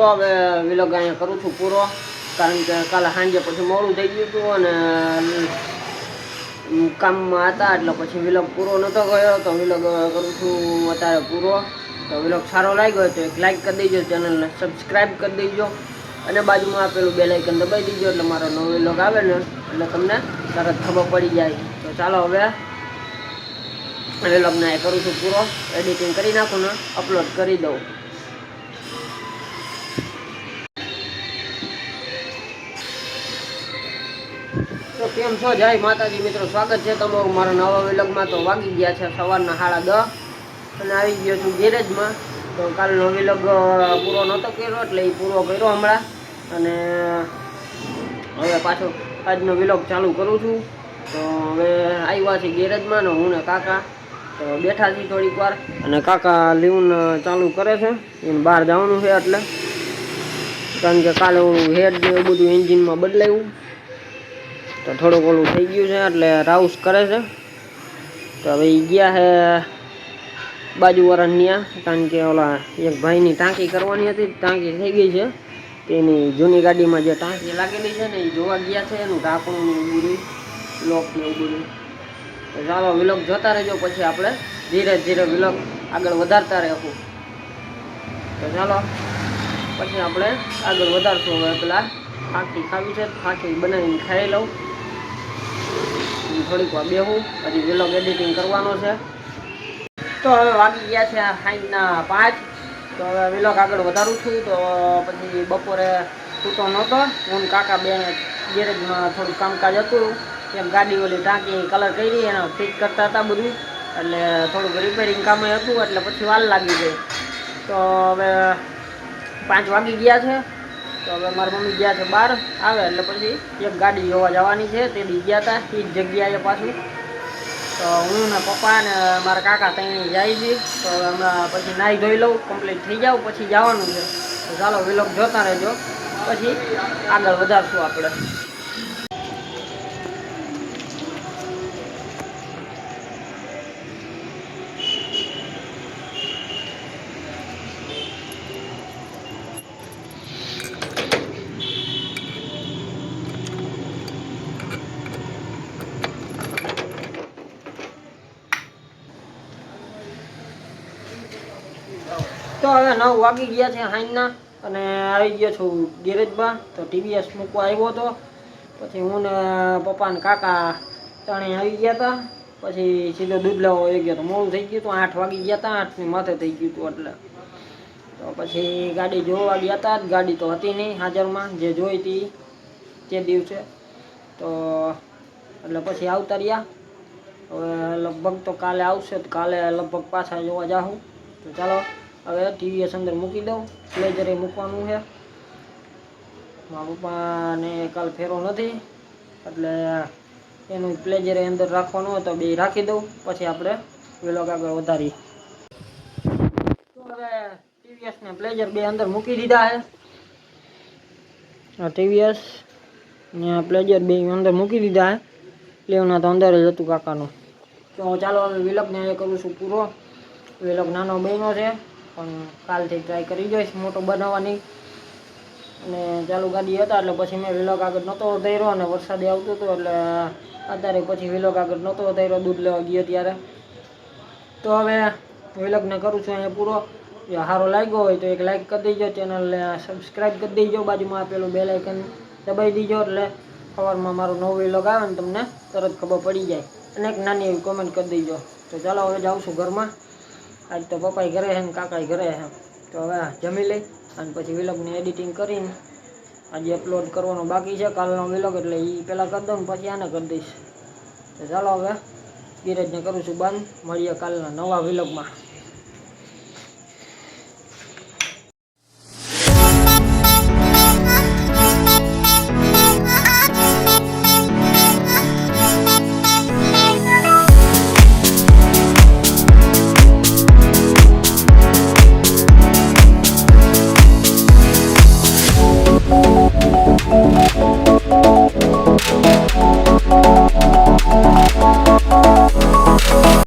તો હવે વિલોગ અહીંયા કરું છું પૂરો, કારણ કે કાલે સાંજે પછી મોડું થઈ ગયું હતું અને કામમાં હતા એટલે પછી વિલોગ પૂરો નહોતો ગયો. તો વિલોગ કરું છું અત્યારે પૂરો. તો વિલોગ સારો લાગ્યો તો એક લાઈક કરી દેજો, ચેનલને સબસ્ક્રાઈબ કરી દેજો. અને બાજુમાં આપેલું બે લાઇકન દબાઈ દેજો, એટલે મારો નવો વિલોગ આવે ને, એટલે તમને તરત ખબર પડી જાય. તો ચાલો હવે વિલોગને કરું છું પૂરો. એડિટિંગ કરી નાખું ને અપલોડ કરી દઉં. કેમ છો? જય માતાજી મિત્રો, સ્વાગત છે તમારું મારા નવા વિલગમાં. તો વાગી ગયા છે સવારના સાડા દસ અને આવી ગયો છું ગેરેજમાં. તો કાલનો વિલગ પૂરો નહોતો કર્યો એટલે એ પૂરો કર્યો હમણાં. અને હવે પાછો આજનો વિલોગ ચાલુ કરું છું. તો હવે આવ્યા છે ગેરેજમાં ને હું ને કાકા. તો બેઠા છીએ થોડીક વાર. અને કાકા લીવન ચાલુ કરે છે. એને બહાર જવાનું છે એટલે. કારણ કે કાલે હું હેડ બધું એન્જિનમાં બદલાયું. તો થોડુંક ઓલું થઈ ગયું છે, એટલે રાઉસ કરે છે. તો હવે એ ગયા છે બાજુવાળા ત્યાં, કારણ કે ઓલા એક ભાઈની ટાંકી કરવાની હતી, ટાંકી થઈ ગઈ છે. તેની જૂની ગાડીમાં જે ટાંકી લાગેલી છે ને એ જોવા ગયા છે, એનું ઢાંકણું એવું બધું, લોક ને એવું બધું. ચાલો વિલોગ જોતા રહેજો પછી આપણે ધીરે ધીરે વિલોક આગળ વધારતા રહેવું તો ચાલો પછી આપણે આગળ વધારશું હવે પેલા ફાંકી ખાવી છે, ફાંકી બનાવીને ખાઈ લઉં. થોડીક વાર બેહું, પછી વિલોગ એડિટિંગ કરવાનો છે. તો હવે વાગી ગયા છે સાંજના પાંચ. તો હવે વિલોગ આગળ વધારું છું. તો પછી બપોરે છૂટો નહોતો. હું કાકા બે ગેરેજમાં થોડું કામકાજ હતું. એમ ગાડી ઓલી ટાંકી કલર કરી એને ફિટ કરતા હતા બધું. એટલે થોડુંક રિપેરિંગ કામ હતું, એટલે પછી વાર લાગી ગઈ. તો હવે પાંચ વાગી ગયા છે. તો હવે મારા મમ્મી ગયા છે બહાર. આવે એટલે પછી એક ગાડી જોવા જવાની છે. તે દી ગયા હતા એ જ જગ્યાએ પાછું. તો હું ને પપ્પા ને મારા કાકા ત્યાં જાય છે. તો હમણાં પછી નાહી ધોઈ લઉં. કમ્પ્લીટ થઈ જાઉં પછી જવાનું છે. તો ચાલો વિલોગ જોતા રહેજો. પછી આગળ વધારશું આપણે. તો હવે નવ વાગી ગયા છે હાઈના અને આવી ગયો છું ગેરેજમાં. તો ટીવીએસ મૂકવા આવ્યો હતો. પછી હું ને પપ્પા ને કાકા ત્રણે આવી ગયા હતા. પછી સીધો દૂધ લેવો આવી ગયો તો મોડું થઈ ગયું હતું. આઠ વાગી ગયા હતા. આઠની માથે થઈ ગયું હતું એટલે. તો પછી ગાડી જોવા ગયા હતા. ગાડી તો હતી નહીં હાજરમાં. જે જોઈ હતી તે દિવસે. તો એટલે પછી આવતા રહ્યા. હવે લગભગ તો કાલે આવશે તો કાલે લગભગ પાછા જોવા જાઉં તો ચાલો. હવે ટીવીએસ અંદર મૂકી દઉં. પ્લેજરે મૂકવાનું છે. મારા પપ્પાને કાલ ફેરો નથી. એટલે એનું પ્લેજરે અંદર રાખવાનું હોય તો બે રાખી દઉં. પછી આપણે વેલોગ આગળ વધારીએ. તો હવે ટીવીએસ ને પ્લેજર બે અંદર મૂકી દીધા છે. આ ટીવીએસ ને પ્લેજર બે અંદર મૂકી દીધા છે. લેવના તો અંદર જ હતું કાકાનું. તો ચાલો હવે વિલોગને કરું છું પૂરો. વિલોગ નાનો બહેનો છે. પણ કાલથી ટ્રાય કરી જોઈશ. મોટો બનાવવાની. અને ચાલુ ગાડી હતા એટલે પછી મેં વિલોગ આગળ નહોતો વધાર્યો અને વરસાદે આવતો હતો એટલે અત્યારે પછી વિલોગ આગળ નહોતો વધાર્યો દૂધ લેવા ગયો ત્યારે. તો હવે વિલોગને કરું છું અહીંયા પૂરો. જો સારો લાગ્યો હોય તો એક લાઈક કરી દેજો ચેનલને સબસ્ક્રાઈબ કરી દેજો, બાજુમાં આપેલું બે લાઇકન દબાઈ દેજો એટલે સવારમાં મારો નવો વિલોગ આવે ને તમને તરત ખબર પડી જાય. અને એક નાની એવી કોમેન્ટ કરી દેજો. તો ચાલો હવે જાઉં છું ઘરમાં. આજ તો પપ્પાએ ઘરે છે ને કાકાએ ઘરે છે તો હવે જમી લઈ અને પછી વિલોગની એડિટિંગ કરીને આજે અપલોડ કરવાનો બાકી છે. કાલનો વિલોગ એટલે એ પહેલાં કરી દઉં પછી આને કરી દઈશ. તો ચાલો હવે ધીરજને કરું છું બંધ. મળીએ કાલના નવા વિલોગમાં